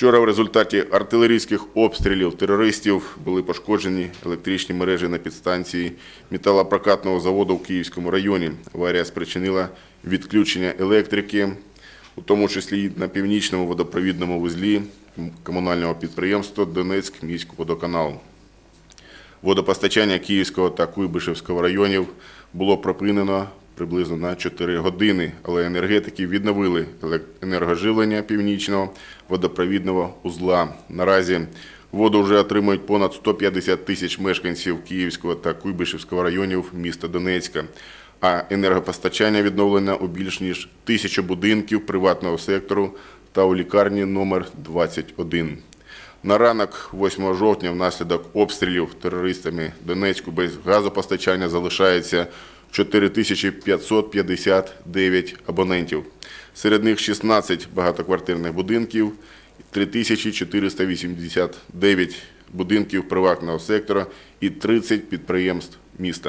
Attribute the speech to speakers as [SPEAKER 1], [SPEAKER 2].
[SPEAKER 1] Вчора в результаті артилерійських обстрілів терористів були пошкоджені електричні мережі на підстанції металопрокатного заводу в Київському районі. Аварія спричинила відключення електрики, у тому числі і на північному водопровідному вузлі комунального підприємства Донецьк міськводоканал. Водопостачання Київського та Куйбишевського районів було припинено приблизно на 4 години, але енергетики відновили енергоживлення північного водопровідного узла. Наразі воду вже отримують понад 150 тисяч мешканців Київського та Куйбишевського районів міста Донецька. А енергопостачання відновлено у більш ніж тисячу будинків приватного сектору та у лікарні номер 21. На ранок 8 жовтня внаслідок обстрілів терористами Донецьку без газопостачання залишається 4559 абонентів. Серед них 16 багатоквартирних будинків, 3489 будинків приватного сектора і 30 підприємств міста.